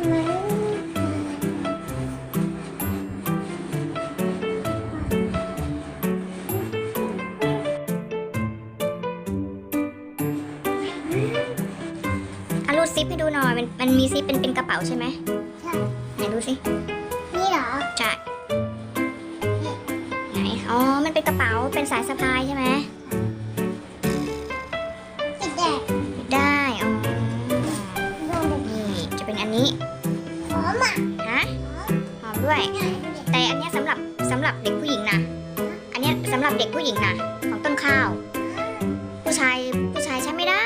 อารูดซิปให้ดูหน่อย มันมันมีซิปเป็นเป็นกระเป๋าใช่ไหมใช่ ไหนดูสินี่เหรอ ใช่ไหน อ๋อ มันเป็นกระเป๋า เป็นสายสะพายใช่ไหมติดแดดได้ อ๋อดูดินี่ จะเป็นอันนี้ห อมอะฮะหอมด้วย แต่อันเนี้ยสำหรับสำหรับเด็กผู้หญิงนะอันเนี้ยสำหรับเด็กผู้หญิงนะของต้นข้าว ผู้ชายผู้ชายใช้ไม่ได้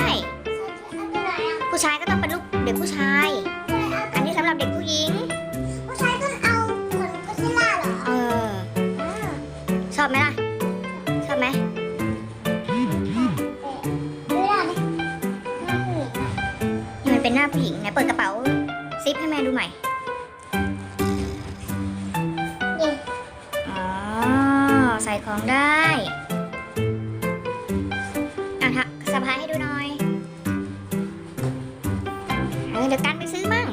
ผู้ชายก็ต้องเป็นลูกเด็กผู้ชาย อันนี้สำหรับเด็กผู้หญิง ผู้ชายต้องเอาขนก็ซิล่าเหรอเออชอบไหมล่ะชอบไหมดูได้ไหมนี่มันเป็นหน้าผู้หญิงไหนเปิดกระเป๋าซิปให้แม่ดูหน่ ใส่ของได้อะฮะสะพายให้ดูหน่อย เออเดี๋ยวกันไปซื้อมั่ง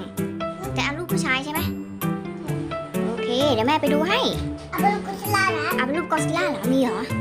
จะเอาลูกผู้ชายใช่ไหมโอเค เดี๋ยวแม่ไปดูให้ เอาเป็นก็ซิล่านะ เอาเป็นลูกกอสซิลล่าเหรอ มีเหรอใ